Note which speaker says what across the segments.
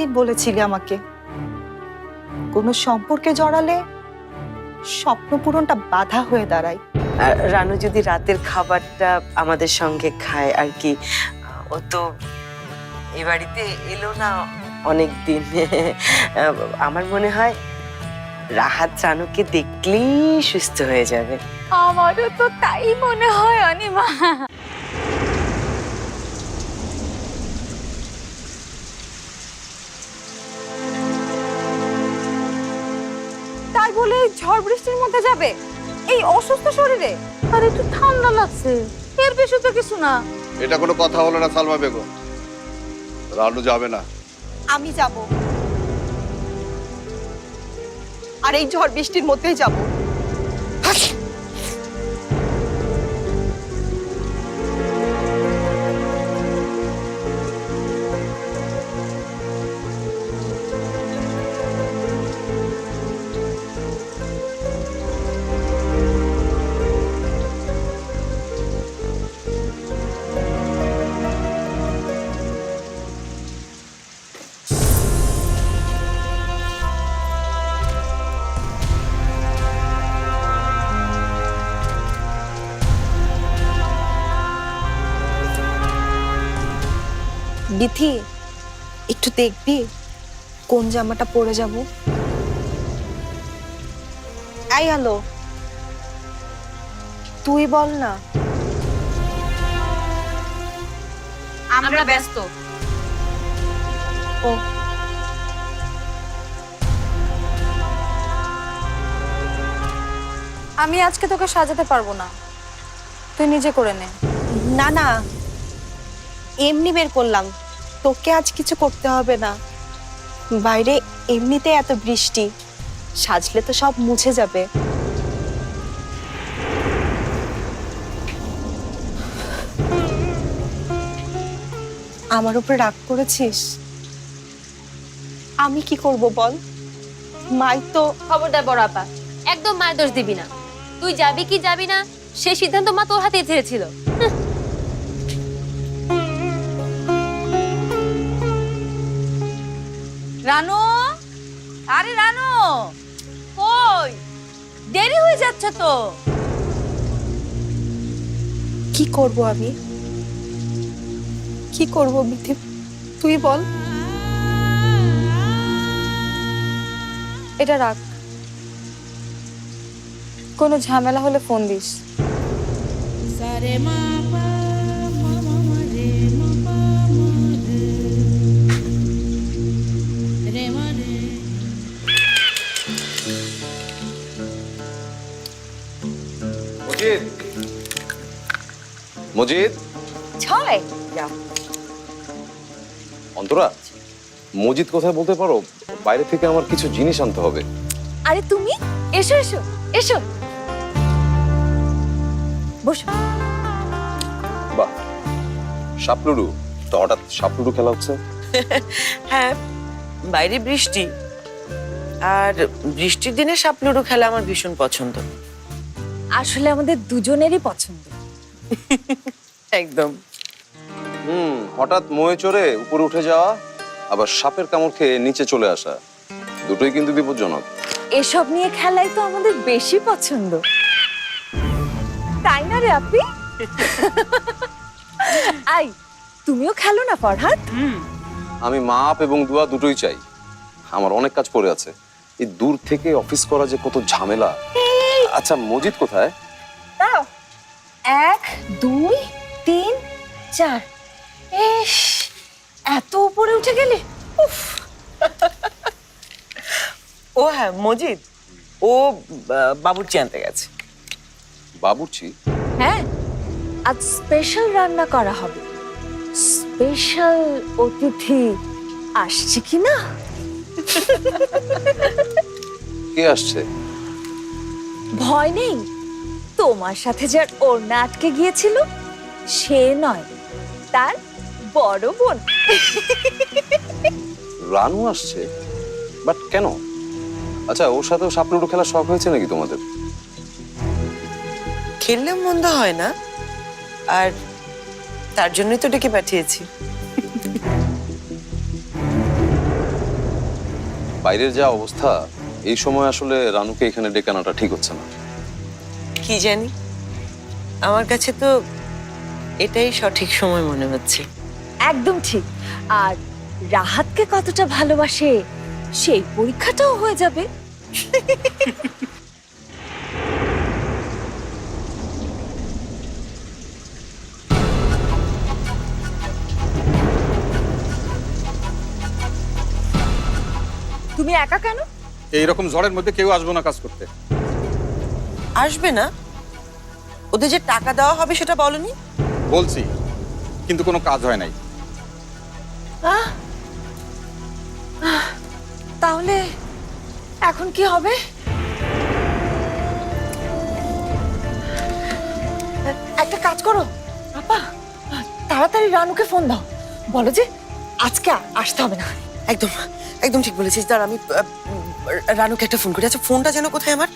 Speaker 1: দিন বলেছিলি আমাকে কোনো সম্পর্কে জড়ালে স্বপ্ন পূরণটা বাধা হয়ে দাঁড়ায়।
Speaker 2: আর রানু যদি রাতের খাবারটা আমাদের সঙ্গে খায় আর কি ও তো এ বাড়িতে এলো না অনেক দিন আমার মনে হয় রাহাত রানুকে দেখলেই সুস্থ হয়ে যাবে।
Speaker 3: আমারও তো তাই মনে হয় অনিমা। ঝড় বৃষ্টির মধ্যে যাবে? এই অসুস্থ শরীরে? আর একটু ঠান্ডা লাগছে। এর বেশি তো কিছু না।
Speaker 4: এটা কোনো কথা হলো না সালমা বেগম? রানু যাবে না।
Speaker 1: আমি যাব। আর এই ঝড় বৃষ্টির মধ্যেই যাব। বিথি একটু দেখবি কোন জামাটা পরে যাব। এই হ্যালো তুই বল না।
Speaker 3: আমরা ব্যস্ত।
Speaker 1: ও।
Speaker 3: আমি আজকে তোকে সাজাতে পারব না। তুই নিজে করে নে।
Speaker 1: না না। এমনি বের করলাম। তোকে আজ কিছু করতে হবে না। বাইরে এমনিতে এত বৃষ্টি। সাজলে তো সব মুছে যাবে। আমার উপর রাগ করেছিস? আমি কি করব বল? মাই তো
Speaker 5: খবরদার বড় আপা, একদম মায়ের দোষ দিবি না। তুই যাবি কি যাবি না সেই সিদ্ধান্ত মা তোর হাতে ছেড়েছিল।
Speaker 3: রানু? আরে রানু কই? দেরি হয়ে যাচ্ছে তো।
Speaker 1: কি করব আমি? কি করব মিথি তুই বল।
Speaker 3: এটা রাখ। কোনো ঝামেলা হলে ফোন দিস।
Speaker 4: মজিদ মজিদ?
Speaker 1: ছয়।
Speaker 4: অন্তরা মজিদ কোথায় বলতে পারো? বাইরে থেকে আমার কিছু জিনিস আনতে হবে।
Speaker 3: আরে তুমি? এসো এসো এসো। বসো।
Speaker 4: বাহ। সাপলুডু তো হঠাৎ সাপলুডু খেলা হচ্ছে?
Speaker 2: হ্যাঁ বাইরে বৃষ্টি। আর বৃষ্টির দিনে সাপ লুডো খেলা আমার ভীষণ পছন্দ।
Speaker 3: আসলে আমাদের দুজনেরই পছন্দ।
Speaker 2: একদম।
Speaker 4: হুম হঠাৎ ময়ে চড়ে উপরে উঠে যাওয়া আবার সাপের কামড় খেয়ে নিচে চলে আসা দুটোই কিন্তু বিপজ্জনক।
Speaker 3: এসব নিয়ে খেলাই তো আমাদের বেশি পছন্দ। তাই না রে আপনি আই তুমিও খেলো না ফরহাদ?
Speaker 4: আমি মাপ এবং দোয়া দুটোই চাই। আমার অনেক কাজ পড়ে আছে। এই দূর থেকে অফিস করা যে কত ঝামেলা। আচ্ছা মজিদ কোথায়?
Speaker 3: দাও এক দুই তিন চার। এস এত উপরে উঠে গেলে? উফ।
Speaker 2: ও হ্যাঁ মজিদ ও বাবুর্চি আনতে গেছে।
Speaker 4: বাবুর্চি?
Speaker 3: হ্যাঁ আজ স্পেশাল রান্না করা হবে। স্পেশাল অতিথি আসছে কি না?
Speaker 4: কে আসছে?
Speaker 3: ভয় নেই। তোমার সাথে যার ওড়না আটকে গিয়েছিল সে নয় তার বড় বোন।
Speaker 4: রানু আসছে? বাট কেন? আচ্ছা ওর সাথেও সাপলুডু খেলার শখ হয়েছে নাকি তোমাদের?
Speaker 2: খেললে মন্দ হয় না আর তার জন্যই তো ডেকে পাঠিয়েছি।
Speaker 4: বাইরের যা অবস্থা এই সময় আসলে রানুকে এখানে ডেকে আনাটা ঠিক হচ্ছে না।
Speaker 2: কি জানি? আমার কাছে তো এটাই সঠিক সময় মনে হচ্ছে।
Speaker 3: একদম ঠিক। আর রাহাতকে কতটা ভালোবাসে সেই পরীক্ষাটাও হয়ে যাবে। তুমি একা কেন?
Speaker 6: এইরকম ঝড়ের মধ্যে কেউ আসব না কাজ করতে।
Speaker 2: আসবে না? ওদের যে টাকা দেওয়া হবে সেটা বলনি?
Speaker 6: বলছি কিন্তু কোনো কাজ হয় নাই।
Speaker 3: তাহলে এখন কি হবে? একটা কাজ করো। আপা তাড়াতাড়ি রানুকে ফোন দাও। বলো যে আজকে আসতে হবে না।
Speaker 2: একদম একদম ঠিক বলেছিস। দাঁড়া আমি রানুকে একটা ফোন করি। আচ্ছা ফোনটা যেন কোথায় আমার?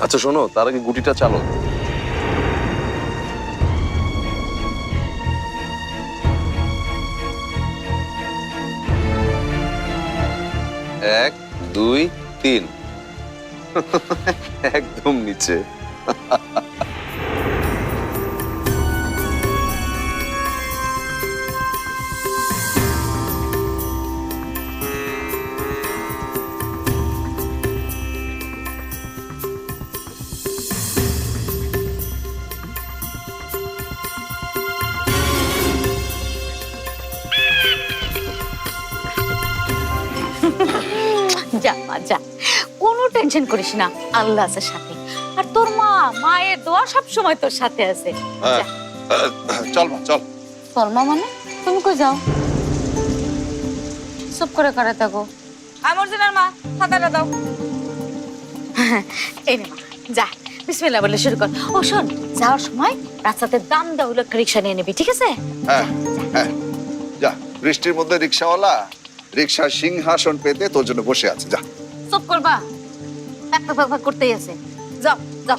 Speaker 4: আচ্ছা শোনো তার আগে গুটিটা চালো। এক দুই তিন। একদম নিচে।
Speaker 7: টেনশন করিস না আল্লাহ আছে সাথে। আর তোর মা মায়ের দোয়া সব সময় তোর সাথে আছে।
Speaker 6: চল মা চল।
Speaker 7: চল মা মানে? তুমি কই যাও? সব করে করে থাকো।
Speaker 3: আমার জন্য মা খাতাটা দাও।
Speaker 7: এই নে মা যা বিসমিল্লাহ বলে শুরু কর। ও শোন যাওয়ার সময় রাস্তাতে দাম দেওয়া হলো একটা রিক্সা নিয়ে নিবি ঠিক আছে?
Speaker 8: হ্যাঁ হ্যাঁ। যা বৃষ্টির মধ্যে রিক্সাওয়ালা রিক্সার সিংহাসন পেতে তোর জন্য বসে আছে যা।
Speaker 7: সব করবা। করতেই আছে। যাও যাও।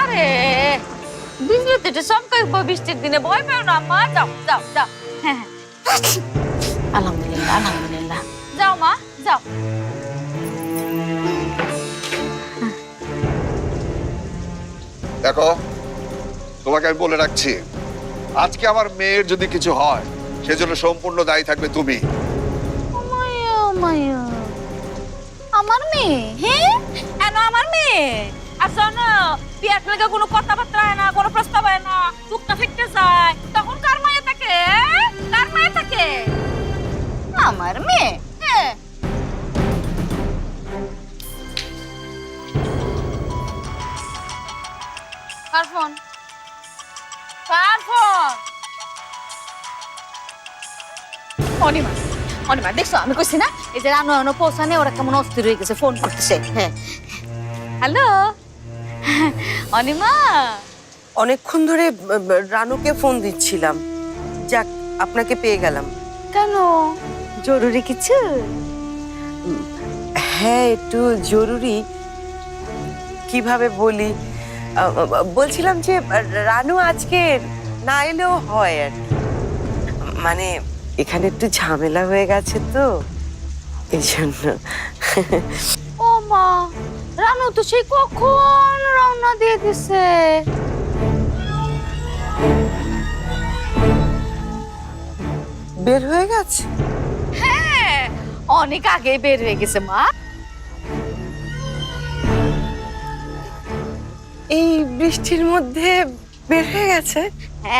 Speaker 7: আরে, বিজলি তো দিনে। ভয় পেও না, মা। যাও যাও যাও। হ্যাঁ হ্যাঁ। আলহামদুলিল্লাহ আলহামদুলিল্লাহ। যাও, মা, যাও।
Speaker 8: দেখো, তোমাকে আমি বলে রাখছি, আজকে আমার মেয়ের যদি কিছু হয় সেজন্য সম্পূর্ণ দায়ী থাকবে তুমি।
Speaker 7: আমার মেয়ে? হ্যাঁ
Speaker 3: কেন আমার মেয়ে? আর শোনো, বিয়ার লেগে কোনো কথাবার্তা হয় না, কোনো প্রস্তাব হয় না। চুপটা ফিরতে চায়। তখন কার মায়ে থাকে? কার মায়ে থাকে?
Speaker 7: আমার মেয়ে? হ্যাঁ কার ফোন? কার ফোন? অনিমা অনিমা দেখছ আমি কইছি না এই যে রানু রানু পৌঁছানে ওরা কেমন অস্থির হয়ে গেছে ফোন করতেছে হ্যাঁ। হ্যালো অনিমা?
Speaker 2: অনেকক্ষণ ধরে রানুকে ফোন দিচ্ছিলাম। যাক আপনাকে পেয়ে গেলাম।
Speaker 7: কেন? জরুরি কিছু?
Speaker 2: হ্যাঁ একটু জরুরি। কীভাবে বলি? বলছিলাম যে রানু আজকে না এলেও হয় আর। মানে এখানে একটু ঝামেলা হয়ে গেছে তো এই জন্য।
Speaker 7: ও মা রানু তো সেই কখন রওনা দিয়ে দিছে?
Speaker 2: বের হয়ে গেছে?
Speaker 7: হ্যাঁ অনেক আগে বের হয়ে গেছে মা।
Speaker 2: এই বৃষ্টির মধ্যে বের হয়ে গেছে?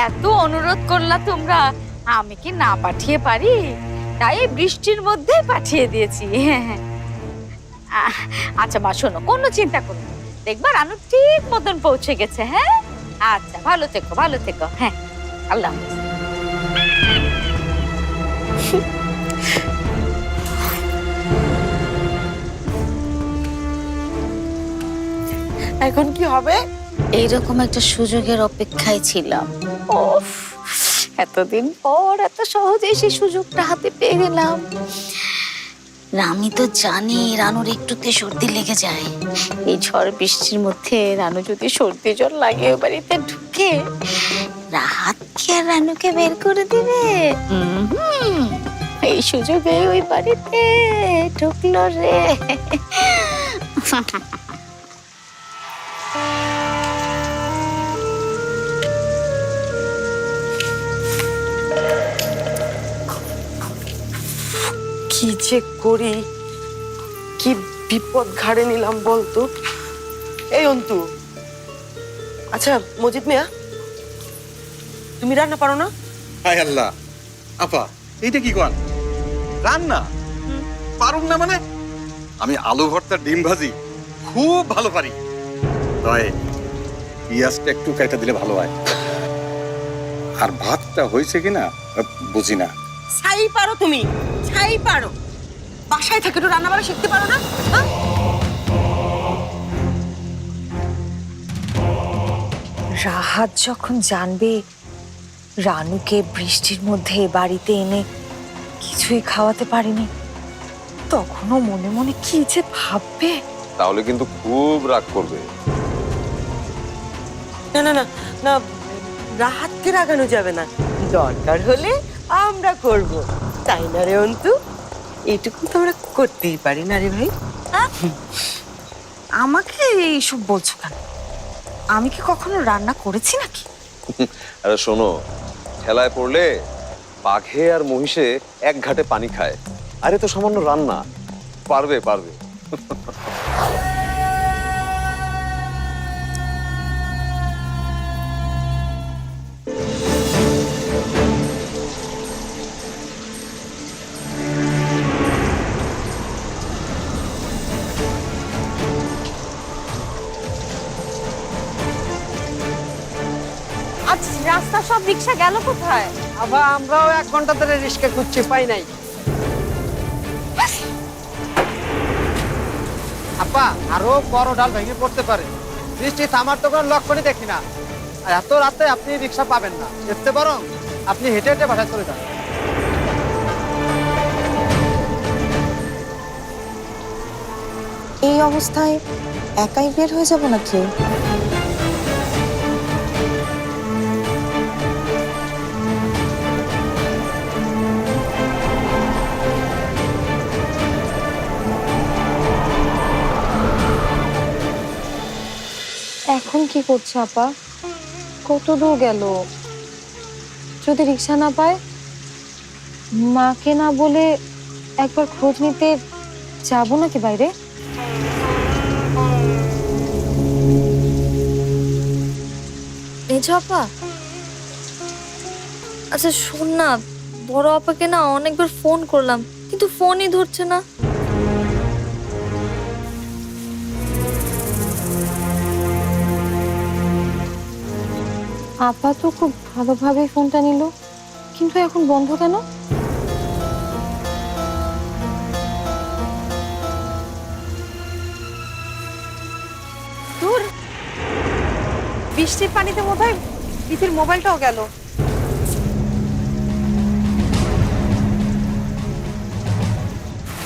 Speaker 7: এত অনুরোধ করলা তোমরা আমি কি না পাঠিয়ে পারি? তাই বৃষ্টির মধ্যে পাঠিয়ে দিয়েছি। আচ্ছা মা শোনো কোনো চিন্তা করো না। দেখবা রানু ঠিক মতন পৌঁছে গেছে হ্যাঁ? আচ্ছা ভালো থেকো ভালো থেকো হ্যাঁ। আল্লাহ।
Speaker 2: এখন কি হবে?
Speaker 7: এইরকম একটা সুযোগের অপেক্ষায় ছিলাম। ওফ এতদিন পর এত সহজে সেই সুযোগটা হাতে পেয়ে গেলাম।
Speaker 9: আমি তো জানি রানুর একটুতে সর্দি লেগে যায়। এই ঝড় বৃষ্টির মধ্যে রানু যদি সর্দি জ্বর লাগে বাড়িতে ঢুকে, রাহাত কি আর রানুকে বের করে দিবে? এই সুযোগে ওই বাড়িতে ঢুকলো রে।
Speaker 2: কি যে করি? কি বিপদ ঘাড়ে নিলাম বলতো? এই অন্তু। আচ্ছা মজিদ মিয়া তুমি রান্না পারো না?
Speaker 6: হায় আল্লাহ। আপা এইটা কি কন? রান্না? পারুম না মানে? আমি আলু ভর্তা ডিম ভাজি খুব ভালো পারি। তয় পেঁয়াজটা একটু কেটে দিলে ভালো হয়। আর ভাতটা হয়েছে কিনা বুঝি না
Speaker 3: ছাই পারো তুমি। ছাই পারো। বাসায় থেকে একটু রান্না বান্না শিখতে পারো না? হ্যাঁ? রাহাত যখন জানবে রানুকে বৃষ্টির মধ্যে বাড়িতে এনে কিছুই খাওয়াতে পারিনি তখনও মনে মনে কি যে ভাববে।
Speaker 4: তাহলে কিন্তু খুব রাগ করবে।
Speaker 2: না না না না রাহাতকে রাগানো যাবে না। দরকার হলে আমরা করব। তাই না রে অন্তু? এটুকু তো আমরা করতেই পারি না রে ভাই।
Speaker 3: আমাকে এইসব বলছো কেন? আমি কি কখনো রান্না করেছি নাকি?
Speaker 4: আরে শোনো খেলায় পড়লে বাঘে আর মহিষে এক ঘাটে পানি খায়। আরে তো সামান্য রান্না। পারবে পারবে।
Speaker 10: আজ রাস্তা সব রিক্সা গেল কোথায়?
Speaker 11: আবার আমরাও এক ঘণ্টা ধরে রিস্কে খুঁজছি পাই নাই। আপা আরও বড় ডাল ভেঙে পড়তে পারে। বৃষ্টি থামার তো কোনো লক্ষণই দেখি না। আর এত রাতে আপনি রিক্সা পাবেন না। দেখতে বরং আপনি হেঁটে হেঁটে বাসায় চলে যান।
Speaker 3: এই অবস্থায় একাই বের হয়ে যাব নাকি?
Speaker 5: এখন কি করছে, আপা? কত দূর গেল? যদি রিক্সা না পায়? মাকে না বলে একবার খোঁজ নিতে যাব নাকি বাইরে?
Speaker 12: আপা। আচ্ছা শোন না, বড় আপাকে না অনেকবার ফোন করলাম, কিন্তু ফোনই ধরছে না।
Speaker 5: আপা তো খুব ভালোভাবে ফোনটা নিল, কিন্তু এখন বন্ধ কেন?
Speaker 3: দূর বৃষ্টির পানিতে বোধ হয় ইতির মোবাইলটাও গেল।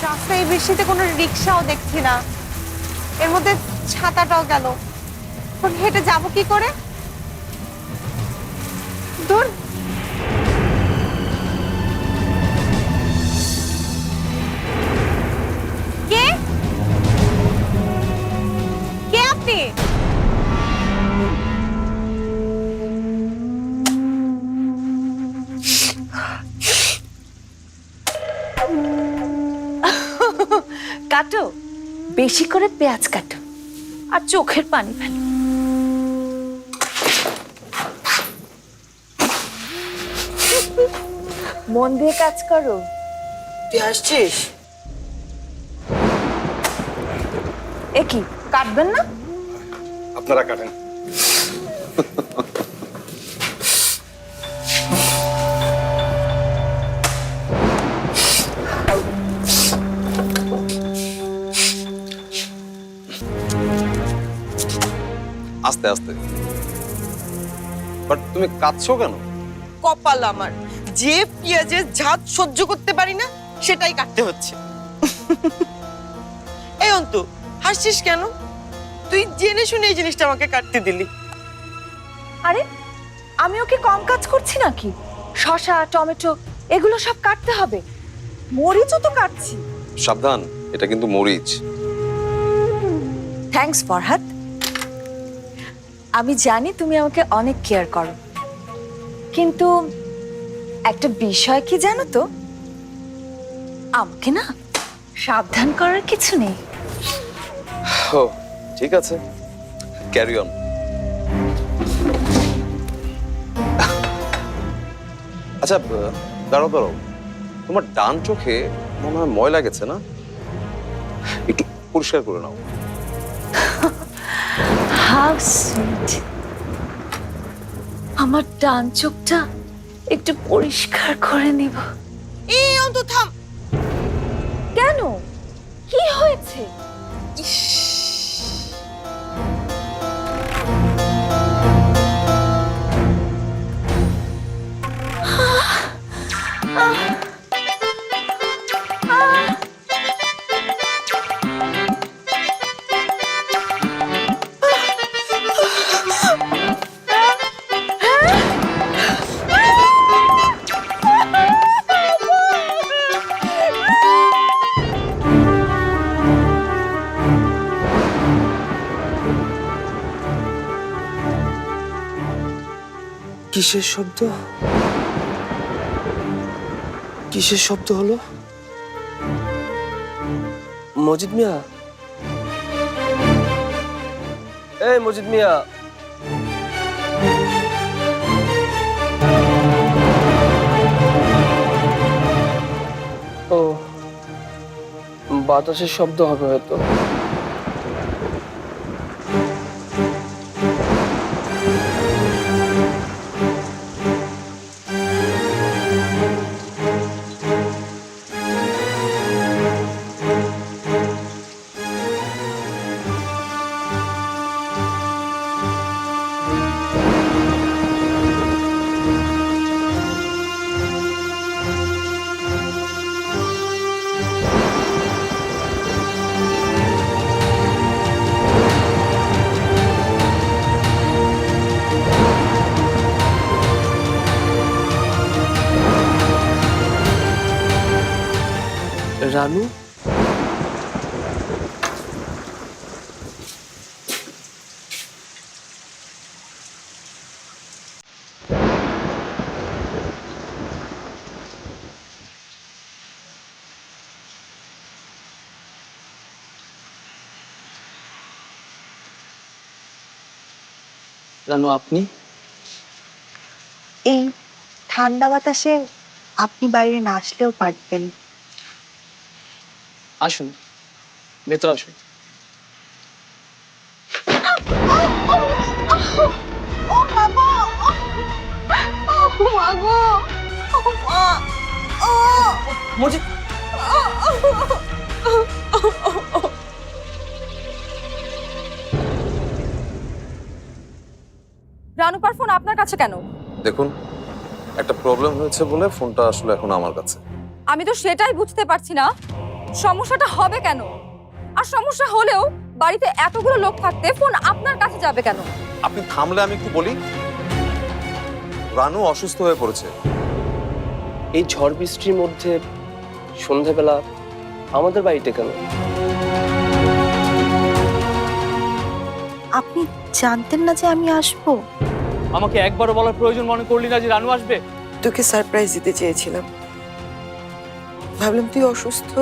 Speaker 3: রাস্তায় এই বৃষ্টিতে কোনো রিক্সাও দেখছি না। এর মধ্যে ছাতাটাও গেল। হেঁটে যাব কি করে? দূর কে? কে আপনি?
Speaker 2: কাটো বেশি করে পেঁয়াজ কাটো আর চোখের পানি ফেলো। মন দিয়ে কাজ করো। তুই আসছিস?
Speaker 3: এ কি কাটবেন না?
Speaker 6: আপনারা কাটেন।
Speaker 4: আস্তে আস্তে। বাট তুমি কাঁদছো কেন?
Speaker 2: কপাল আমার। যে পেঁয়াজের ঝাঁজ সহ্য করতে পারি না সেটাই কাটতে হচ্ছে। এই অন্তু হাসছিস কেন? তুই জেনে শুনে এই জিনিসটা আমাকে কাটতে দিলি।
Speaker 3: আরে আমি ওকে কম কাজ করছি নাকি? শসা টমেটো এগুলো সব কাটতে হবে। মরিচও তো কাটছি।
Speaker 4: সাবধান এটা কিন্তু মরিচ।
Speaker 3: থ্যাঙ্কস ফরহাদ আমি জানি তুমি আমাকে অনেক কেয়ার করো। কিন্তু একটা বিষয় কি জানো তো? আমাকে না সাবধান করার কিছু নেই।
Speaker 4: ও ঠিক আছে। ক্যারি অন আচ্ছা দাঁড়াও দাঁড়াও। তোমার ডান চোখে মনে হয় ময়লা গেছে না? একটু পরিষ্কার করে নাও।
Speaker 3: হাউ সুইট আমার ডান চোখটা একটু পরিষ্কার করে নিব।
Speaker 2: এই অন্ত থাম।
Speaker 3: কেন? কি হয়েছে?
Speaker 13: কিসের শব্দ? কিসের শব্দ হলো? মজিদ মিয়া? এই মজিদ মিয়া। ও, বাতাসের শব্দ হবে হয়তো। রানু রানু আপনি?
Speaker 3: এই ঠান্ডা বাতাসে আপনি বাইরে না আসলেও পারবেন
Speaker 13: আসুন ভেতর আসুন। মজিদ।
Speaker 10: রানুপার ফোন আপনার কাছে কেন?
Speaker 4: দেখুন একটা প্রবলেম হয়েছে বলে ফোনটা আসলে এখন আমার কাছে।
Speaker 10: আমি তো সেটাই বুঝতে পারছি না। সমস্যাটা হবে কেন? আর সমস্যা হলেও বাড়িতে এতগুলো লোক থাকতে ফোন আপনার কাছে যাবে কেন?
Speaker 4: আপনি থামলে আমি একটু বলি। রানু অসুস্থ হয়ে পড়েছে।
Speaker 13: এই ঝড় বৃষ্টির মধ্যে সন্ধেবেলা আমাদের বাড়িতে কেন?
Speaker 3: আপনি জানতেন না যে আমি আসব?
Speaker 13: আমাকে একবারও বলার প্রয়োজন মনে করলি না যে রানু আসবে?
Speaker 2: তোকে সারপ্রাইজ দিতে চেয়েছিলাম। ভাবলাম তুই অসুস্থ।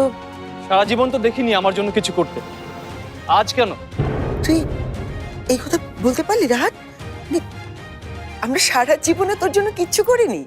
Speaker 13: সারা জীবন তো দেখিনি আমার জন্য কিছু করতে। আজ কেন?
Speaker 2: তুই এই কথা বলতে পারলি, রাহাত? আমরা সারা জীবনে তোর জন্য কিচ্ছু করিনি।